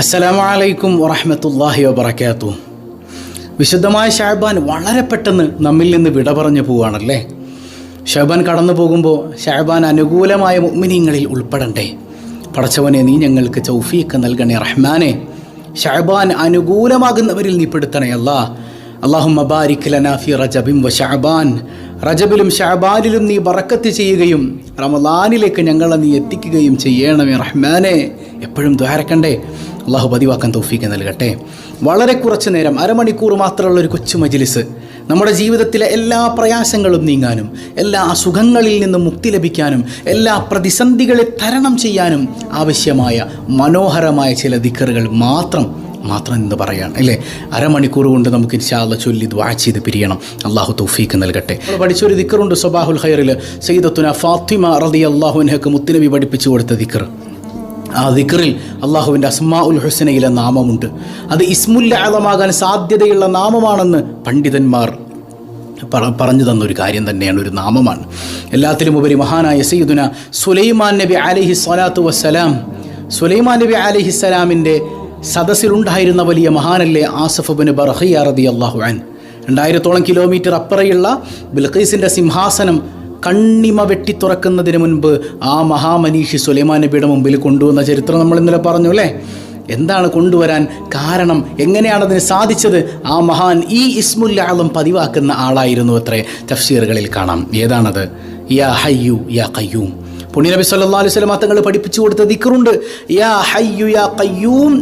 അസ്സലാമു അലൈക്കും വറഹ്മത്തുള്ളാഹി വബറകാതുഹു വിശുദ്ധമായ ഷാബാൻ വളരെ പെട്ടെന്ന് നമ്മിൽ നിന്ന് വിട പറഞ്ഞു പോവുകയാണല്ലേ? ഷാബാൻ കടന്നു പോകുമ്പോൾ ഷാബാൻ അനുകൂലമായ മുഅ്മിനീങ്ങളിൽ ഉൾപ്പെടണ്ടേ? പടച്ചവനെ നീ ഞങ്ങൾക്ക് ചൗഫീക്ക് നൽകണേ റഹ്മാനെ. ഷാബാൻ അനുകൂലമാകുന്നവരിൽ നീ പെടുത്തണേ അല്ലാ. അള്ളാഹു മബാരിഖ് ലനാഫി റജബിം വ ഷാബാൻ. റജബിലും ഷാബാനിലും നീ ബറക്കത്ത് ചെയ്യുകയും റമദാനിലേക്ക് ഞങ്ങളെ നീ എത്തിക്കുകയും ചെയ്യണമേ റഹ്മാനെ. എപ്പോഴും ദ്വാരക്കണ്ടേ അള്ളാഹു പതിവാക്കാൻ തൗഫീക്ക് നൽകട്ടെ. വളരെ കുറച്ച് നേരം അരമണിക്കൂർ മാത്രമുള്ള ഒരു കൊച്ചു മജിലിസ് നമ്മുടെ ജീവിതത്തിലെ എല്ലാ പ്രയാസങ്ങളും നീങ്ങാനും എല്ലാ അസുഖങ്ങളിൽ നിന്നും മുക്തി ലഭിക്കാനും എല്ലാ പ്രതിസന്ധികളെ തരണം ചെയ്യാനും ആവശ്യമായ മനോഹരമായ ചില ദിക്കറുകൾ മാത്രം മാത്രം എന്ന് പറയാണ് അല്ലേ? അരമണിക്കൂർ കൊണ്ട് നമുക്ക് ഇൻഷാല്ല ചൊല്ലി ദ്വാ ചെയ്ത് പിരിയണം. അള്ളാഹു തൗഫീക്ക് നൽകട്ടെ. പഠിച്ചൊരു ദിക്കറുണ്ട് സബാഹുൽ ഹൈറിൽ സയ്യിദത്തുന ഫാത്തിമ റതി അള്ളാഹുനഹക്ക് മുത്തുനബി പഠിപ്പിച്ചു കൊടുത്ത ദിക്കർ ആ ദിക്കറിൽ അള്ളാഹുവിന്റെ അസ്മാ ഉൽ ഹുസനയിലെ നാമമുണ്ട്. അത് ഇസ്മുല്ല ആലമാകാൻ സാധ്യതയുള്ള നാമമാണെന്ന് പണ്ഡിതന്മാർ പറ- പറഞ്ഞു തന്നൊരു കാര്യം തന്നെയാണ് ഒരു നാമമാണ്. എല്ലാത്തിലും ഉപരി മഹാനായ സയ്യിദുന സുലൈമാൻ നബി അലഹി സ്വലാത്തു വസ്സലാം സുലൈമാൻ നബി അലഹി സ്വലാമിന്റെ സദസ്സിലുണ്ടായിരുന്ന വലിയ മഹാനല്ലേ ആസഫബിന് ബർഹിയ റതി അള്ളാഹു അൻ രണ്ടായിരത്തോളം കിലോമീറ്റർ അപ്പുറയുള്ള ബിൽഖീസിന്റെ സിംഹാസനം കണ്ണിമ വെട്ടി തുറക്കുന്നതിന് മുൻപ് ആ മഹാമനീഷി സുലൈമാൻ നബിയുടെ മുമ്പിൽ കൊണ്ടുവന്ന ചരിത്രം നമ്മൾ ഇന്നലെ പറഞ്ഞു അല്ലേ? എന്താണ് കൊണ്ടുവരാൻ കാരണം? എങ്ങനെയാണ് അതിന് സാധിച്ചത്? ആ മഹാൻ ഈ ഇസ്മുല്ലാളം പതിവാക്കുന്ന ആളായിരുന്നു അത്രേ. തഫ്സീറുകളിൽ കാണാം. ഏതാണത്? യാ ഹയ്യു യാ കയ്യൂം പുണ്യനബി സല്ലല്ലാഹു അലൈഹി വസല്ലം തങ്ങൾ പഠിപ്പിച്ചു കൊടുത്ത ദിക്കറുണ്ട് യാ ഹയ്യു യാ കയ്യൂം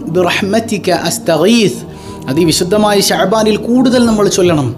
അത് ഈ വിശുദ്ധമായ ഷഅബാനിൽ കൂടുതൽ നമ്മൾ ചൊല്ലണം.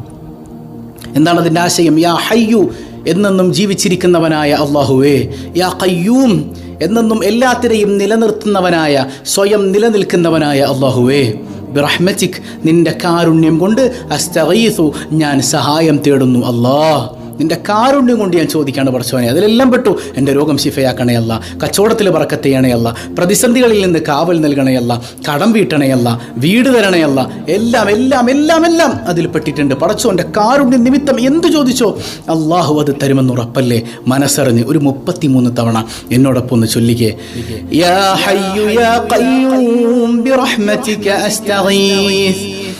എന്താണ് അതിന്റെ ആശയം? യാ ഹയ്യു എന്നെന്നും ജീവിച്ചിരിക്കുന്നവനായ അള്ളാഹുവേ യാ കയ്യൂം എന്നെന്നും എല്ലാത്തിനെയും നിലനിർത്തുന്നവനായ സ്വയം നിലനിൽക്കുന്നവനായ അള്ളാഹുവേ ബിറഹ്മറ്റിക് നിന്റെ കാരുണ്യം കൊണ്ട് അസ്തഗീസു ഞാൻ സഹായം തേടുന്നു അല്ലാഹ്. നിന്റെ കാരുണ്യം കൊണ്ട് ഞാൻ ചോദിക്കാണ് പറച്ചോനെ അതിലെല്ലാം പെട്ടു. എന്റെ രോഗം ശിഫയാക്കണയല്ല കച്ചവടത്തിൽ പറക്കത്തെയണയല്ല പ്രതിസന്ധികളിൽ നിന്ന് കാവൽ നൽകണയല്ല കടം വീട്ടണയല്ല വീട് തരണയല്ല എല്ലാം എല്ലാം എല്ലാം എല്ലാം അതിൽ പെട്ടിട്ടുണ്ട്. പടച്ചോന്റെ കാരുണ്യ നിമിത്തം എന്ത് ചോദിച്ചോ അള്ളാഹു അത് തരുമെന്ന് ഉറപ്പല്ലേ? മനസ്സറിഞ്ഞ് ഒരു മുപ്പത്തിമൂന്ന് തവണ എന്നോടൊപ്പം ഒന്ന് ചൊല്ലിക്കേ. യാ ഹയ്യു യാ ഖയ്യൂം ബിറഹ്മതിക അസ്തഗീസ്.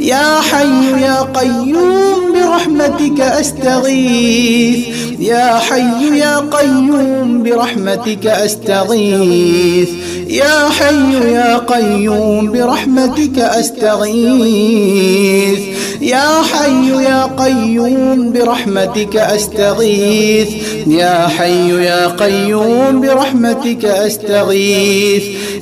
يا حي يا قيوم برحمتك أستغيث. يا حي يا قيوم برحمتك أستغيث. يا حي يا قيوم برحمتك أستغيث. يا حي يا قيوم برحمتك أستغيث. يا حي يا قيوم برحمتك أستغيث.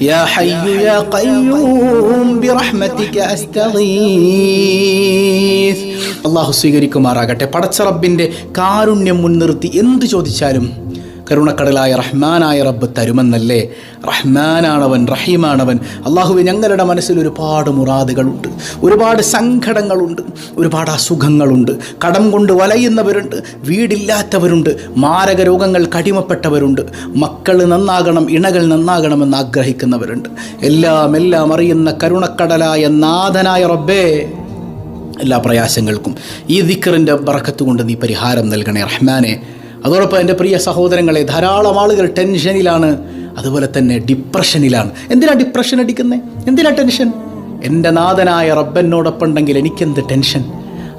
يا حي يا قيوم برحمتك أستغيث അള്ളാഹു സ്വീകരിക്കുമാറാകട്ടെ പടച്ച റബ്ബിൻ്റെ കാരുണ്യം മുൻനിർത്തി എന്ത് ചോദിച്ചാലും കരുണക്കടലായ റഹ്മാനായ റബ്ബ് തരുമെന്നല്ലേ? റഹ്മാനാണവൻ റഹീമാണവൻ. അള്ളാഹുവെ ഞങ്ങളുടെ മനസ്സിൽ ഒരുപാട് മുറാദുകളുണ്ട് ഒരുപാട് സങ്കടങ്ങളുണ്ട് ഒരുപാട് അസുഖങ്ങളുണ്ട്. കടം കൊണ്ട് വലയുന്നവരുണ്ട് വീടില്ലാത്തവരുണ്ട് മാരക രോഗങ്ങൾ കടിമപ്പെട്ടവരുണ്ട്. മക്കൾ നന്നാകണം ഇണകൾ നന്നാകണമെന്ന് ആഗ്രഹിക്കുന്നവരുണ്ട്. എല്ലാം എല്ലാം അറിയുന്ന കരുണക്കടലായ നാഥനായ റബ്ബേ എല്ലാ പ്രയാസങ്ങൾക്കും ഈ ദിക്കറിന്റെ ബറക്കത്ത് കൊണ്ട് നീ പരിഹാരം നൽകണേ റഹ്മാനെ. അതോടൊപ്പം എന്റെ പ്രിയ സഹോദരങ്ങളെ ധാരാളം ആളുകൾ ടെൻഷനിലാണ് അതുപോലെ തന്നെ ഡിപ്രഷനിലാണ്. എന്തിനാ ഡിപ്രഷൻ അടിക്കുന്നത് എന്തിനാ ടെൻഷൻ? എന്റെ നാഥനായ റബ്ബനോടൊപ്പം ഉണ്ടെങ്കിൽ എനിക്കെന്ത് ടെൻഷൻ?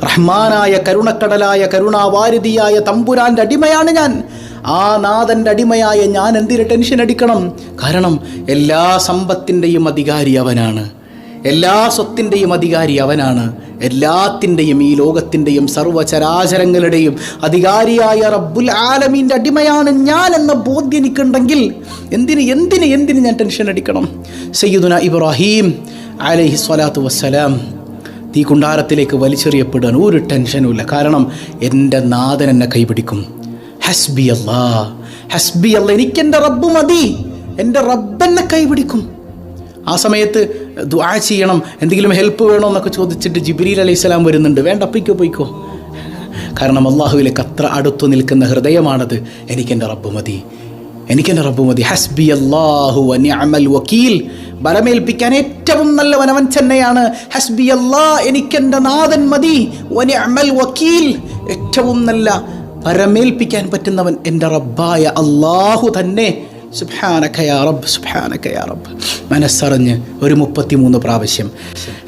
റഹ്മാനായ കരുണക്കടലായ കരുണാവാരിതിയായ തമ്പുരാന്റെ അടിമയാണ് ഞാൻ. ആ നാഥന്റെ അടിമയായ ഞാൻ എന്തിന് ടെൻഷൻ അടിക്കണം? കാരണം എല്ലാ സമ്പത്തിന്റെയും അധികാരി അവനാണ്. എല്ലാ സ്വത്തിന്റെയും അധികാരി അവനാണ്. എല്ലാത്തിന്റെയും ഈ ലോകത്തിന്റെയും സർവചരാചരങ്ങളുടെയും അധികാരിയായ റബ്ബുൽ ആലമീന്റെ അടിമയാണ് ഞാൻ എന്ന ബോധ്യം എനിക്കുണ്ടെങ്കിൽ എന്തിന് എന്തിന് എന്തിന് ഞാൻ ടെൻഷൻ അടിക്കണം? സയ്യിദുന ഇബ്രാഹിം അലഹി സ്വലാത്തു വസ്സലാം തീ കുണ്ടാരത്തിലേക്ക് വലിച്ചെറിയപ്പെടാൻ ഒരു ടെൻഷനും ഇല്ല. കാരണം എന്റെ നാഥൻ എന്നെ കൈപിടിക്കും. ഹസ്ബി അല്ലാ ഹസ്ബി അല്ല എനിക്കെന്റെ റബ്ബ് മതി. എന്റെ റബ്ബെന്നെ കൈപിടിക്കും. ആ സമയത്ത് ദുആ ചെയ്യണം എന്തെങ്കിലും ഹെൽപ്പ് വേണോ എന്നൊക്കെ ചോദിച്ചിട്ട് ജിബ്രീൽ അലൈഹി സ്വലാം വരുന്നുണ്ട്. വേണ്ട പൊയ്ക്കോ പൊയ്ക്കോ. കാരണം അള്ളാഹുവിലേക്ക് അത്ര അടുത്തു നിൽക്കുന്ന ഹൃദയമാണത്. എനിക്കെന്റെ റബ്ബ് മതി. എനിക്കെന്റെ റബ്ബ് മതി. ഹസ്ബി അള്ളാഹു അമൽ വക്കീൽ. ബലമേൽപ്പിക്കാൻ ഏറ്റവും നല്ല വനവൻ തന്നെയാണ്. ഹസ്ബി അല്ലാ എനിക്കെന്റെ നാഥൻ മതി. അമൽ വക്കീൽ. ഏറ്റവും നല്ല പരമേൽപ്പിക്കാൻ പറ്റുന്നവൻ എന്റെ റബ്ബായ അള്ളാഹു തന്നെ. സുബ്ഹാനക്കയാ റബ്ബ് സുബ്ഹാനക്കയാ റബ്ബ്. മനസ്സറിഞ്ഞ് ഒരു മുപ്പത്തിമൂന്ന് പ്രാവശ്യം.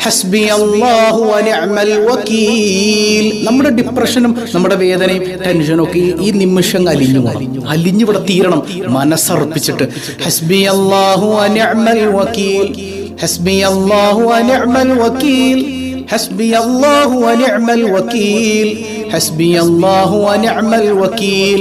ഹസ്ബി അല്ലാഹു വനിഅമൽ വക്കീൽ നമ്മുടെ ഡിപ്രഷനും നമ്മുടെ വേദനയും ടെൻഷനും ഒക്കെ ഈ നിമിഷം അലിഞ്ഞു പോകണം അലിഞ്ഞു ഇവിടെ തീരണം. മനസ്സർപ്പിച്ചിട്ട്. ഹസ്ബി അല്ലാഹു വനിഅമൽ വക്കീൽ ഹസ്ബി അല്ലാഹു വനിഅമൽ വക്കീൽ ഹസ്ബി അല്ലാഹു വനിഅമൽ വക്കീൽ ഹസ്ബി അല്ലാഹു വനിഅമൽ വക്കീൽ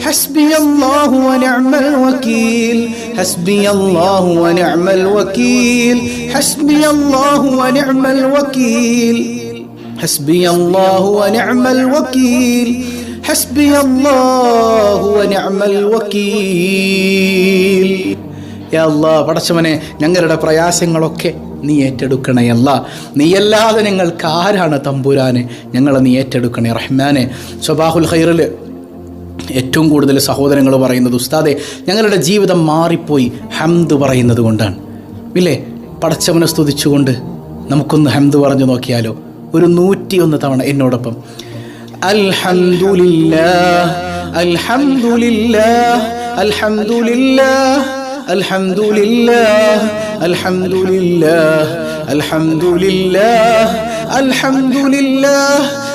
حسبي الله ونعم الوكيل حسبي الله ونعم الوكيل حسبي الله ونعم الوكيل حسبي الله ونعم الوكيل حسبي الله ونعم الوكيل യാ അല്ലാ പടച്ചവനെ ഞങ്ങളുടെ പ്രയാസങ്ങളൊക്കെ നീ ഏറ്റെടുക്കണേ അല്ല നീയല്ലാതെ ഞങ്ങൾക്ക് ആരാണ് തമ്പുരാനെ ഞങ്ങളെ നീ ഏറ്റെടുക്കണേ റഹ്മാനെ സ്വബാഹുൽ ഖൈറിൽ ഏറ്റവും കൂടുതൽ സഹോദരങ്ങൾ പറയുന്നത് ഉസ്താദെ ഞങ്ങളുടെ ജീവിതം മാറിപ്പോയി ഹംദ് പറയുന്നത് കൊണ്ടാണ്. ഇല്ലേ? പടച്ചവനെ സ്തുതിച്ചുകൊണ്ട് നമുക്കൊന്ന് ഹംദ് പറഞ്ഞു നോക്കിയാലോ? ഒരു നൂറ്റിയൊന്ന് തവണ എന്നോടൊപ്പം. അൽഹംദുലില്ലാ അൽഹംദുലില്ലാ അൽഹംദുലില്ലാ അൽഹംദുലില്ലാ അൽഹംദുലില്ലാ അൽഹംദുലില്ലാഹ്.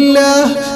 لله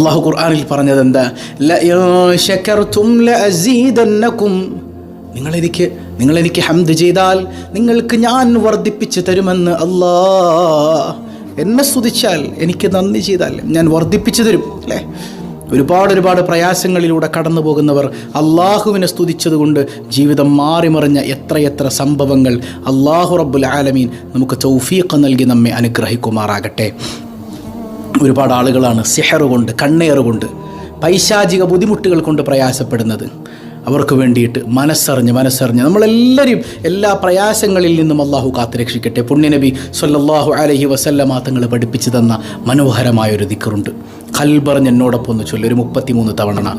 അള്ളാഹു ഖുർആാനിൽ പറഞ്ഞത് എന്താ നിങ്ങളെനിക്ക് നിങ്ങളെനിക്ക് ഹംദ് ചെയ്താൽ നിങ്ങൾക്ക് ഞാൻ വർദ്ധിപ്പിച്ച് തരുമെന്ന് അല്ലാ എന്നെ സ്തുതിച്ചാൽ എനിക്ക് നന്ദി ചെയ്താൽ ഞാൻ വർദ്ധിപ്പിച്ചു തരും അല്ലേ? ഒരുപാട് ഒരുപാട് പ്രയാസങ്ങളിലൂടെ കടന്നു പോകുന്നവർ അള്ളാഹുവിനെ സ്തുതിച്ചതുകൊണ്ട് ജീവിതം മാറിമറിഞ്ഞ എത്രയെത്ര സംഭവങ്ങൾ അള്ളാഹു റബ്ബുൽ ആലമീൻ നമുക്ക് തൗഫീഖ് നൽകി നമ്മെ അനുഗ്രഹിക്കുമാറാകട്ടെ. ഒരുപാട് ആളുകളാണ് സിഹർ കൊണ്ട് കണ്ണേറ് കൊണ്ട് പൈശാചിക ബുദ്ധിമുട്ടുകൾ കൊണ്ട് പ്രയാസപ്പെടുന്നത്. അവർക്ക് വേണ്ടിയിട്ട് മനസ്സറിഞ്ഞ് മനസ്സറിഞ്ഞ്. നമ്മളെല്ലാവരും എല്ലാ പ്രയാസങ്ങളിൽ നിന്നും അള്ളാഹു കാത്തുരക്ഷിക്കട്ടെ. പുണ്യനബി സൊല്ലാഹു അലഹി വസല്ലമാ തങ്ങൾ പഠിപ്പിച്ചു തന്ന മനോഹരമായൊരു ദിക്കറുണ്ട് കൽബറിഞ്ഞ് എന്നോടൊപ്പം ഒന്ന് ചൊല്ലൊരു മുപ്പത്തി മുപ്പത്തിമൂന്ന് തവണ.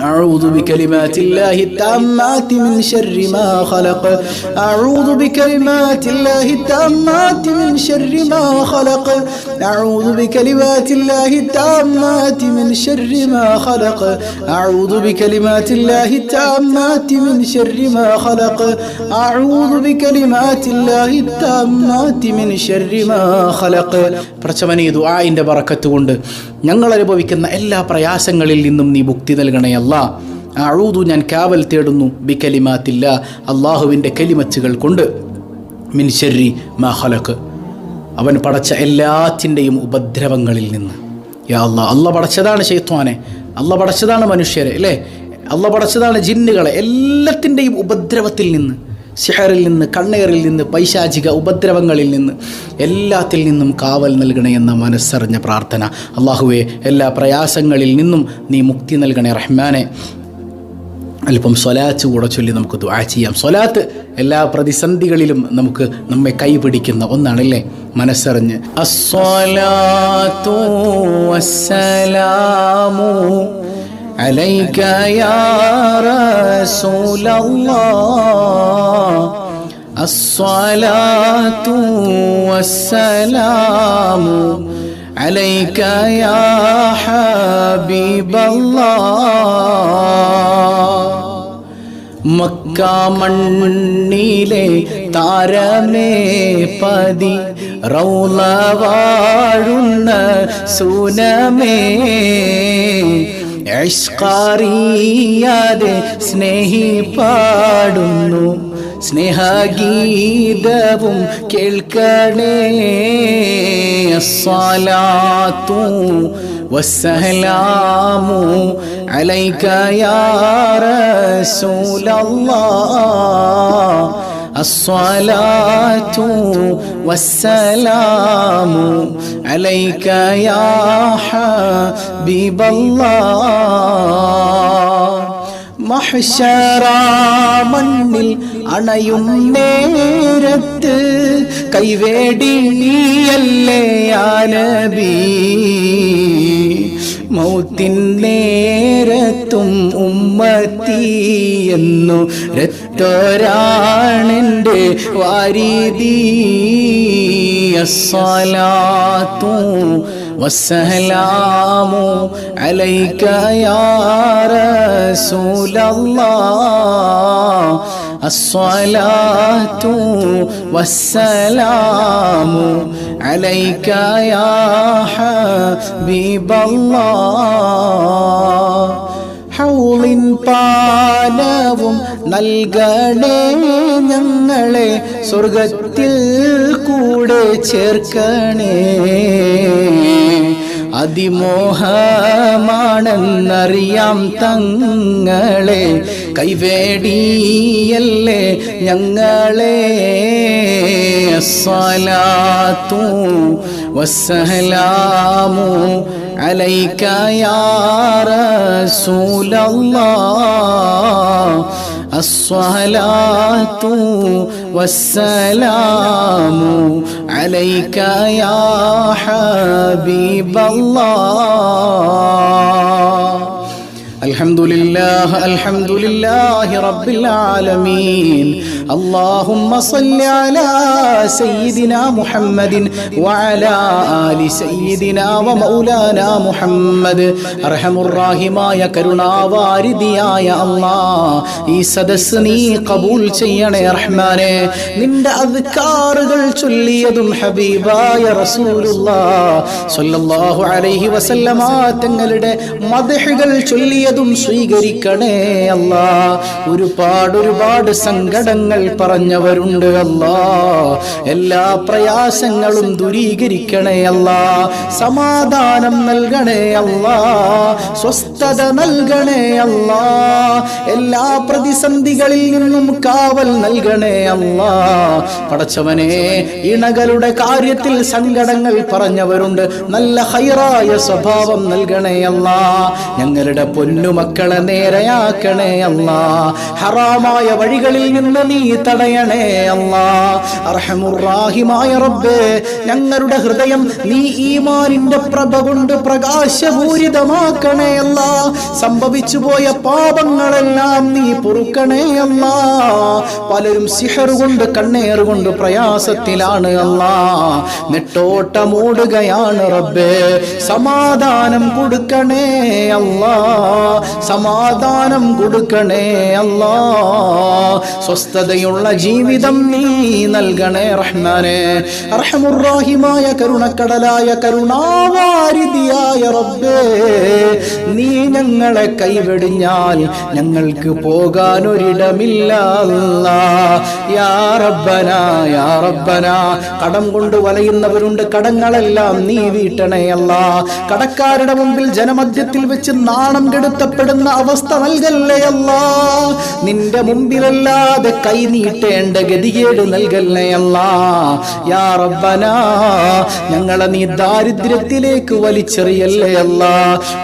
أعوذ بكلمات الله التامات من شر ما خلق أعوذ بكلمات الله التامات من شر ما خلق أعوذ بكلمات الله التامات من شر ما خلق أعوذ بكلمات الله التامات من شر ما خلق أعوذ بكلمات الله التامات من شر ما خلق പ്രച്ചവനെ ദുആഇൻ്റെ ബറക്കത്ത് കൊണ്ട് ഞങ്ങൾ അനുഭവിക്കുന്ന എല്ലാ പ്രയാസങ്ങളിൽ നിന്നും നീ മുക്തി നൽകണയല്ല അഴൂതു ഞാൻ കാവൽ തേടുന്നു ബി കലിമാത്തില്ല അള്ളാഹുവിന്റെ കലിമച്ചുകൾ കൊണ്ട്. മിൻ ശരി മഹലക്ക് അവൻ പടച്ച എല്ലാത്തിന്റെയും ഉപദ്രവങ്ങളിൽ നിന്ന്. യാ അല്ല അല്ല പടച്ചതാണ് ശൈത്വാനെ. അല്ല പടച്ചതാണ് മനുഷ്യരെ അല്ലേ? അല്ല പടച്ചതാണ് ജിന്നുകളെ. എല്ലാത്തിന്റെയും ഉപദ്രവത്തിൽ നിന്ന്. സിഹറിൽ നിന്ന് കണ്ണേറിൽ നിന്ന് പൈശാചിക ഉപദ്രവങ്ങളിൽ നിന്ന് എല്ലാത്തിൽ നിന്നും കാവൽ നൽകണേ എന്ന മനസ്സറിഞ്ഞ പ്രാർത്ഥന. അള്ളാഹുവെ എല്ലാ പ്രയാസങ്ങളിൽ നിന്നും നീ മുക്തി നൽകണേ റഹ്മാനെ. അല്പം സ്വലാത്ത് കൂടെ ചൊല്ലി നമുക്ക് ദുആ ചെയ്യാം. സ്വലാത്ത് എല്ലാ പ്രതിസന്ധികളിലും നമുക്ക് നമ്മെ കൈപിടിക്കുന്ന ഒന്നാണല്ലേ? മനസ്സറിഞ്ഞ്. അസ്വലാത്തു വസ്സലാമു عليك يا رسول الله الصلاة والسلام عليك يا حبيب الله മക്കാമണ്ണിലെ താരമേ പതി റൗള വാഴുന്ന സുനമേ ഇഷ്കാറിയാതെ സ്നേഹി പാടുന്നു സ്നേഹഗീതവും കേൾക്കണേ. അസ്സലാത്തു വസ്സലാമു അലൈക യാ റസൂലല്ലാഹ് الصلاة والسلام عليك يا حبيب الله മഹ്ശറ മണ്ണിൽ അണയും നേരത്ത് കൈവേടിയല്ലേ ആനബി മൗത്തിൻ നേരത്തും ഉമ്മത്തി എന്നു മറ്റൊരാണെന്റെ വാരീതി അസ്സലാത്തു വസ്സലാമു അലൈക യാ റസൂലല്ലാഹ് الصلاة والسلام عليك يا حبيب الله حول പാലവും നൽകണേ ഞങ്ങളെ സ്വർഗത്തിൽ കൂടെ ചേർക്കണേ. അതിമോഹമാണെന്നറിയാം തങ്ങളെ. കൈവേടിയല്ലേ ഞങ്ങളെ. സ്വലാത്തു വസ്സലാമു അലൈക്കയാറ സൂലല്ലാ الصلاة والسلام عليك يا حبيب الله. الحمد لله الحمد لله رب العالمين. اللهم صل على سيدنا محمد وعلى آل سيدنا ومولانا محمد അർഹമുറാഹിമായ കരുണാവാരിതിയായ അല്ലാ ഈ സദസ് നീ കബൂൽ ചെയ്യണേ റഹ്മാനെ നിന്റെ അദ്കാറുകൾ ചൊല്ലിയതും ഹബീബായ റസൂലുള്ളാ സ്വല്ലല്ലാഹു അലൈഹി വസല്ലമ തങ്ങളുടെ മദഹുകൾ ചൊല്ലിയതും സ്വീകരിക്കണേ അല്ലാ ഒരുപാട് ഒരുപാട് സങ്കടങ്ങൾ പറഞ്ഞവരുണ്ട് അല്ലാ. എല്ലാ പ്രയാസങ്ങളും ദുരീകരിക്കണേ അല്ലാ. സമാധാനം നൽകണേ അല്ലാ. സ്വസ്ഥത നൽകണേ അല്ലാ. എല്ലാ പ്രതിസന്ധികളിൽ നിന്നും കാവൽ നൽകണേ അല്ലാ. പടച്ചവനെ ഇണകളുടെ കാര്യത്തിൽ സങ്കടങ്ങൾ പറഞ്ഞവരുണ്ട്. നല്ല ഹൈറായ സ്വഭാവം നൽകണേ അല്ലാ. ഞങ്ങളുടെ പൊന്നുമക്കളെ നേരെയാക്കണേ അല്ലാ. ഹറാമായ വഴികളിൽ നിന്ന് നീ തടയണേ അല്ലാ. അർഹമുറാഹിമായ റബ്ബേ ഞങ്ങളുടെ ഹൃദയം നീ ഈമാനിന്റെ പ്രഭ കൊണ്ട് പ്രകാശപൂരിതമാക്കണേ അല്ല. സംഭവിച്ചു പോയ പാപങ്ങളെല്ലാം നീ പൊറുക്കണേ അല്ല. പലരും സിഹർ കൊണ്ട് കൊണ്ട് പ്രയാസത്തിലാണ് അല്ല. നെട്ടോട്ടമോടുകയാണ് റബ്ബേ സമാധാനം കൊടുക്കണേ അല്ല. സമാധാനം കൊടുക്കണേ അല്ല. സ്വസ്ഥതയുള്ള ജീവിതം നീ നൽകണേ റഹ്മാനെ. അർഹമുറാഹിമായ കരുണക്കടലായ കരുണാവാരിതിയായ റബ്ബേ നീ ഞങ്ങളെ കൈവെടിഞ്ഞാൽ ഞങ്ങൾക്ക് പോകാൻ ഒരിടമില്ല അല്ലാ. യാ റബ്ബന യാ റബ്ബന. കടം കൊണ്ട് വലയുന്നവരുണ്ട് കടങ്ങളെല്ലാം നീ വീട്ടണേ അല്ല. കടക്കാരുടെ മുമ്പിൽ ജനമധ്യത്തിൽ വെച്ച് നാണം കെടുത്തപ്പെടുന്ന അവസ്ഥ നൽകല്ലേ അല്ല. നിന്റെ മുമ്പിലല്ലാതെ കൈ നീട്ടേണ്ട ഗതികേട് നൽകല്ലേ അല്ല? യാ ഞങ്ങളെ നീ ദാരിദ്ര്യത്തിലേക്ക് വലിച്ചെറിയല്ലേ അല്ല?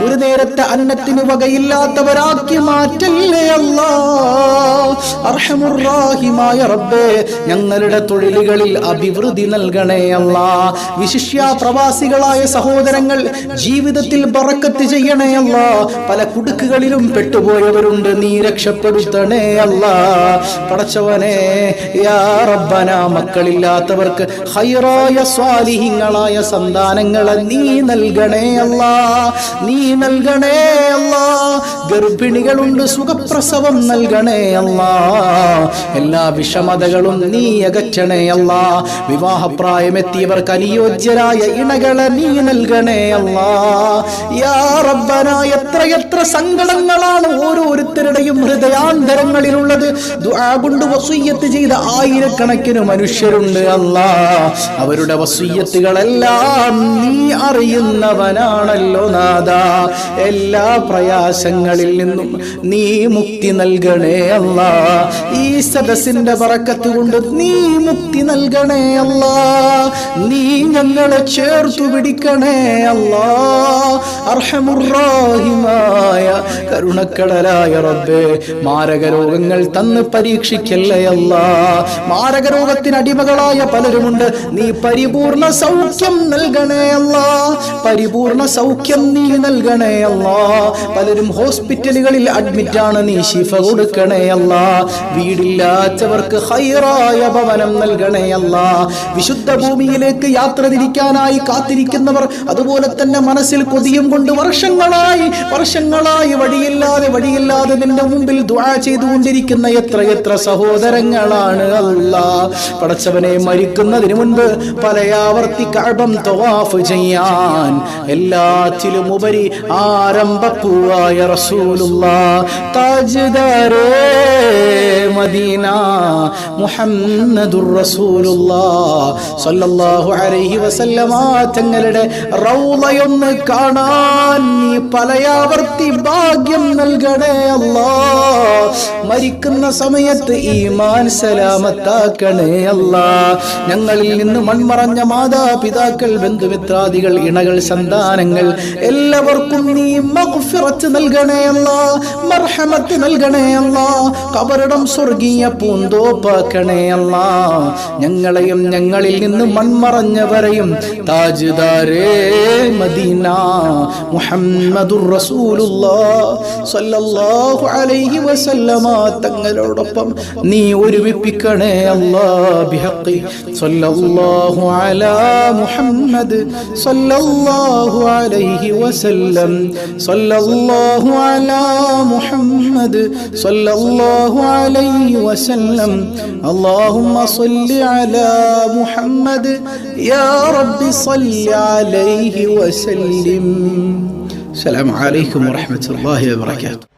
ഒരു നേരത്തെ അന്നത്തിന് വകയില്ലാത്തവരാക്കി മാറ്റല്ലേ അല്ല? അർഹമുറാഹിമായ റബ്ബേ ഞങ്ങളുടെ തൊഴിലുകളിൽ അഭിവൃദ്ധി നൽകണേ അല്ല. വിശിഷ്യ പ്രവാസികളായ സഹോദരങ്ങൾ ജീവിതത്തിൽ ബറക്കത്ത് ചെയ്യണേ അല്ല. പല കുടുക്കുകളിലും പെട്ടുപോയവരുണ്ട് നീ രക്ഷപ്പെടുത്തണേ അല്ല. പടച്ചവനെ യാ റബ്ബന മക്കളില്ലാത്തവർക്ക് ഹൈറായ സ്വാലിഹിങ്ങളായ സന്താനങ്ങളെ നീ നൽകണേ അല്ല നീ നൽകണേ അല്ല. ഗർഭിണികളുണ്ട് സുഖപ്രസവം നൽകണേ അല്ല. എല്ലാ വിഷമതകളും നീ അകറ്റണേ അല്ല. വിവാഹപ്രായമെത്തിയവർക്ക് അനുയോജ്യരായ ഇണകളെ നീ നൽകണേ അല്ല. യാ റബ്ബന എത്ര എത്ര സങ്കടങ്ങളാണ് ഓരോരുത്തരുടെയും ഹൃദയാന്തരങ്ങളിലുള്ളത്. കൊണ്ട് വസൂയത്ത് ചെയ്ത ആയിരക്കണക്കിന് മനുഷ്യരുണ്ട് അല്ല. അവരുടെ വസൂയത്തുകളെല്ലാം നീ അറിയുന്നവനാണല്ലോ നാഥ. എല്ലാ പ്രയാസങ്ങളിൽ നിന്നും നീ മുക്തി നൽകണേ അല്ല. ഈ സദസ്സിന്റെ പറക്കത്ത് കൊണ്ട് നീ മുക്തി നൽകണേ അല്ല. നീ ഞങ്ങളെ ചേർത്തു പിടിക്കണേ അല്ല. അർഹമുറാഹിമായ കരുണക്കടലായ റബ്ബേ മാരക രോഗങ്ങൾ തന്ന് പരീക്ഷിക്കല്ലേ അല്ല മാരക രോഗത്തിന് അടിമകളായ പലരുമുണ്ട്. നീ പരിപൂർണ സൗഖ്യം നൽകണേ അല്ല. പരിപൂർണ സൗഖ്യം നീ നൽകണേ അല്ല. പലരും ഹോസ്പിറ്റലുകളിൽ അഡ്മിറ്റ് ആണ് നീ ശിഫ കൊടുക്കണേയല്ല വീടില്ലാത്തവർക്ക് ഹൈറായ ഭവനം നൽകണേയല്ല വിശുദ്ധ ഭൂമിയിലേക്ക് യാത്ര തിരിക്കാനായി കാത്തിരിക്കുന്നവർ അതുപോലെ തന്നെ മനസ്സിൽ കൊതിയും കൊണ്ട് വർഷങ്ങളായി വർഷങ്ങളായി വഴിയില്ലാതെ വഴിയില്ലാതെ നിന്റെ മുമ്പിൽ ദ്വാ ചെയ്തുകൊണ്ടിരിക്കുന്ന എത്ര എത്ര സഹോദരങ്ങളാണ് അല്ല. പടച്ചവനെ മരിക്കുന്നതിന് മുൻപ് പലയാവർത്തി കഴബം തവാഫ് ചെയ്യാൻ എല്ലാറ്റിലും ഉപരി ആരംഭപ്പൂവായ റസൂലുള്ള. താജ്ദാരേ മദീന മുഹമ്മദുർ റസൂലുള്ള. സല്ലല്ലാഹു അലൈഹി വസല്ലമ തങ്ങളുടെ റൗളയൊന്ന് കാണാൻ നീ പലയാവർത്തി ഭാഗ്യം നൽകണേ അല്ലാ. മരിക്കുന്ന സമയത്ത് ഈമാൻ സലാമത്താക്കണേ അല്ല. ഞങ്ങളിൽ നിന്ന് മൺമറഞ്ഞ മാതാപിതാക്കൾ ബന്ധുമിത്രാദികൾ ഇണകൾ സന്താനങ്ങൾ എല്ലാവർക്കും നീ മഗ്ഫിറത്ത് നൽകണേ അല്ല. മർഹമത്ത് നൽകണേ അല്ല. കബറിടം സ്വർഗീയ പൂന്തോപ്പാക്കണേ അല്ല. ഞങ്ങളെയും ഞങ്ങളിൽ നിന്ന് മൺമറഞ്ഞവരെയും താജ്ദാരേ മദീന. മുഹമ്മദുർ റസൂലുള്ളാ. സല്ലല്ലാഹു അലൈഹി വസല്ലമ തങ്ങളോടൊപ്പം നീ ഒരുമിപ്പിക്കണേ അല്ലാ ബിഹഖി സ്വല്ലല്ലാഹു അലാ മുഹമ്മദ് സ്വല്ലല്ലാഹു അലൈഹി വസല്ലം സ്വല്ലല്ലാഹു അലാ മുഹമ്മദ് സ്വല്ലല്ലാഹു അലൈഹി വസല്ലം اللهم صل على محمد يا رب صل عليه وسلم السلام عليكم ورحمة الله وبركاته